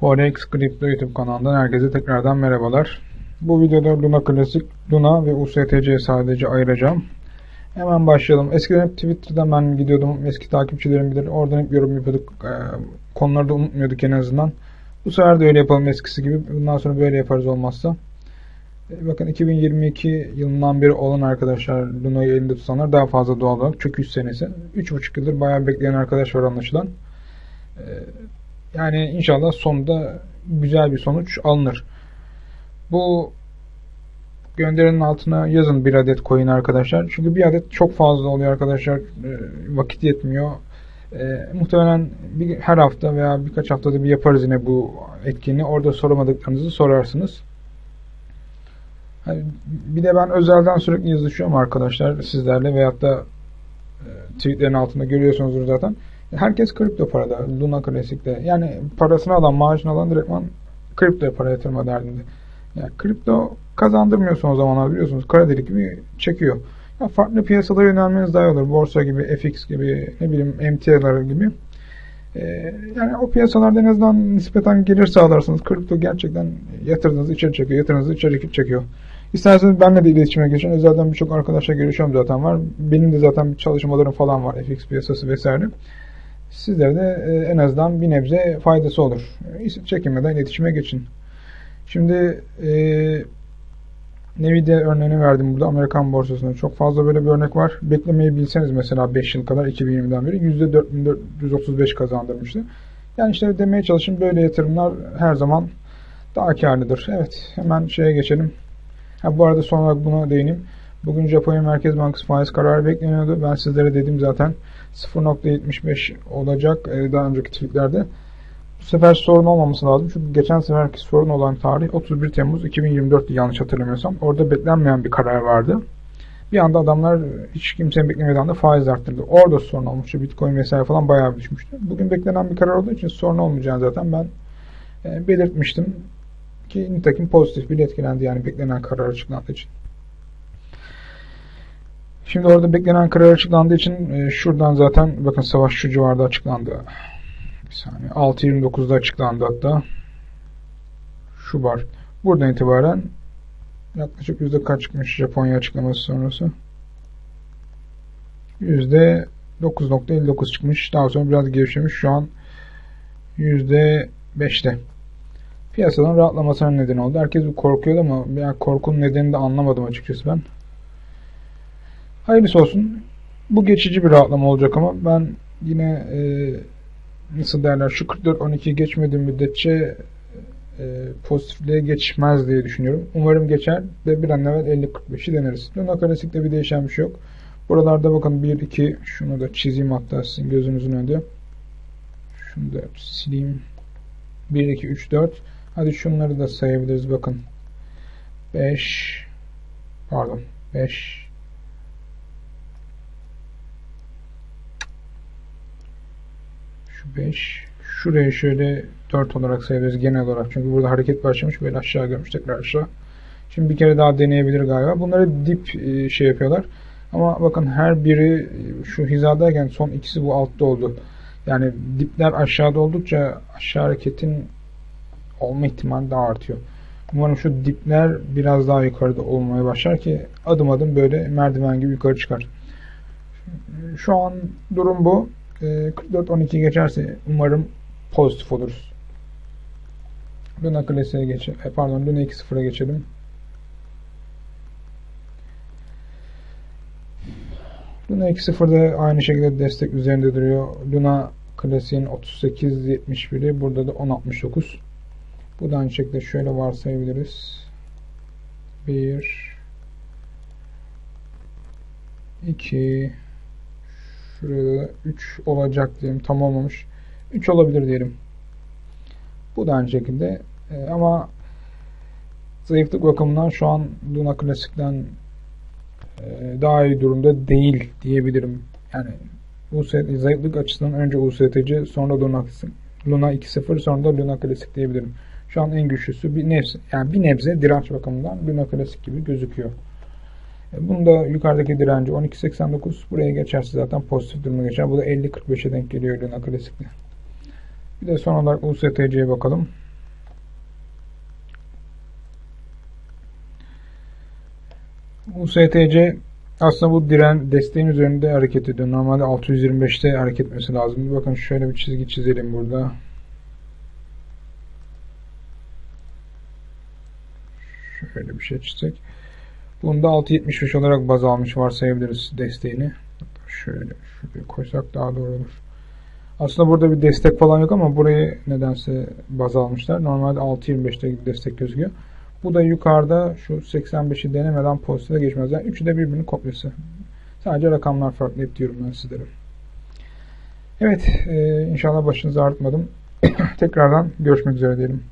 Forex Crypto YouTube kanalından herkese tekrardan merhabalar. Bu videoda Luna Klasik, Luna ve USTC sadece ayıracağım. Hemen başlayalım. Eskiden hep Twitter'dan ben gidiyordum. Eski takipçilerim bilir. Oradan hep yorum yapıyorduk. Ee, konuları da unutmuyorduk en azından. Bu sefer de öyle yapalım eskisi gibi. Bundan sonra böyle yaparız olmazsa. Ee, bakın 2022 yılından beri olan arkadaşlar Luna'yı elinde tutanlar daha fazla doğal olarak çöküş senesi. 3,5 yıldır bayağı bekleyen arkadaş var anlaşılan. Ee, yani inşallah sonunda güzel bir sonuç alınır. Bu gönderinin altına yazın bir adet coin arkadaşlar. Çünkü bir adet çok fazla oluyor arkadaşlar. E, vakit yetmiyor. E, muhtemelen bir, her hafta veya birkaç haftada bir yaparız yine bu etkinliği. Orada soramadıklarınızı sorarsınız. bir de ben özelden sürekli yazışıyorum arkadaşlar sizlerle veyahut da e, tweetlerin altında görüyorsunuzdur zaten. Herkes kripto parada. Luna Classic'te. Yani parasını alan, maaşını alan direktman kripto para yatırma derdinde. Yani kripto kazandırmıyorsun o zamanlar biliyorsunuz. Kara delik gibi çekiyor. Ya farklı piyasalara yönelmeniz daha iyi olur. Borsa gibi, FX gibi, ne bileyim MTA'lar gibi. Ee, yani o piyasalarda en azından nispeten gelir sağlarsınız. Kripto gerçekten yatırdığınızı içeri çekiyor, yatırdığınızı içeri çekiyor. İsterseniz benimle de iletişime geçin. Özelden birçok arkadaşla görüşüyorum zaten var. Benim de zaten çalışmalarım falan var. FX piyasası vesaire sizlere de e, en azından bir nebze faydası olur. Çekinmeden iletişime geçin. Şimdi e, Nvidia örneğini verdim burada Amerikan borsasında. Çok fazla böyle bir örnek var. Beklemeyi bilseniz mesela 5 yıl kadar 2020'den beri %4435 kazandırmıştı. Yani işte demeye çalışın böyle yatırımlar her zaman daha karlıdır. Evet hemen şeye geçelim. Ha, bu arada son olarak buna değineyim. Bugün Japonya Merkez Bankası faiz kararı bekleniyordu. Ben sizlere dedim zaten 0.75 olacak e, daha önceki tweetlerde. Bu sefer sorun olmaması lazım. Çünkü geçen seferki sorun olan tarih 31 Temmuz 2024 yanlış hatırlamıyorsam. Orada beklenmeyen bir karar vardı. Bir anda adamlar hiç kimsenin beklemediği anda faiz arttırdı. Orada sorun olmuştu. Bitcoin vesaire falan bayağı düşmüştü. Bugün beklenen bir karar olduğu için sorun olmayacağını zaten ben e, belirtmiştim. Ki nitekim pozitif bir etkilendi yani beklenen karar açıklandığı için. Şimdi orada beklenen karar açıklandığı için e, şuradan zaten bakın savaş şu civarda açıklandı. Bir saniye. 6.29'da açıklandı hatta. Şu var. Buradan itibaren yaklaşık yüzde kaç çıkmış Japonya açıklaması sonrası? Yüzde 9.59 çıkmış. Daha sonra biraz gevşemiş. Şu an yüzde 5'te. Piyasadan rahatlamasına neden oldu. Herkes bir korkuyordu ama yani korkunun nedenini de anlamadım açıkçası ben. Hayırlısı olsun. Bu geçici bir rahatlama olacak ama ben yine e, nasıl derler şu 44-12 geçmediğim müddetçe e, pozitifliğe geçmez diye düşünüyorum. Umarım geçer ve bir an evvel 50-45'i deneriz. Luna Klasik'te bir değişen bir şey yok. Buralarda bakın 1-2 şunu da çizeyim hatta sizin gözünüzün önünde. Şunu da sileyim. 1, 2, 3, 4. Hadi şunları da sayabiliriz bakın. 5 pardon 5 5. Şuraya şöyle 4 olarak sayabiliriz genel olarak. Çünkü burada hareket başlamış. Böyle aşağı görmüş tekrar aşağı. Şimdi bir kere daha deneyebilir galiba. Bunları dip e, şey yapıyorlar. Ama bakın her biri e, şu hizadayken son ikisi bu altta oldu. Yani dipler aşağıda oldukça aşağı hareketin olma ihtimali daha artıyor. Umarım şu dipler biraz daha yukarıda olmaya başlar ki adım adım böyle merdiven gibi yukarı çıkar. Şu an durum bu. 44-12 ee, geçerse umarım pozitif oluruz. Luna klasiğe geçelim. E, pardon Luna 2.0'a geçelim. Luna 2.0'da aynı şekilde destek üzerinde duruyor. Luna klasiğin 38.71'i burada da 10.69. Bu da aynı şekilde şöyle varsayabiliriz. 1 2 Şurada 3 olacak diyelim. Tam olmamış. 3 olabilir diyelim. Bu da aynı şekilde. E, ama zayıflık bakımından şu an Luna Classic'ten e, daha iyi durumda değil diyebilirim. Yani UST, zayıflık açısından önce USTC sonra Luna, Luna 2.0 sonra da Luna Classic diyebilirim. Şu an en güçlüsü bir nebze, yani bir nebze direnç bakımından Luna Classic gibi gözüküyor. E, Bunuda yukarıdaki direnci 12.89 buraya geçerse zaten pozitif duruma geçer. Bu da 50.45'e denk geliyor Luna Klasik'te. Bir de son olarak USTC'ye bakalım. USTC aslında bu diren desteğin üzerinde hareket ediyor. Normalde 625'te hareket etmesi lazım. Bakın şöyle bir çizgi çizelim burada. Şöyle bir şey çizsek. Bunu da 675 olarak baz almış varsayabiliriz desteğini. Şöyle şuraya koysak daha doğru olur. Aslında burada bir destek falan yok ama burayı nedense baz almışlar. Normalde 6.25'te gibi destek gözüküyor. Bu da yukarıda şu 85'i denemeden pozitife geçmez. Yani üçü de birbirinin kopyası. Sadece rakamlar farklı hep diyorum ben sizlere. Evet, e, inşallah başınızı ağrıtmadım. Tekrardan görüşmek üzere diyelim.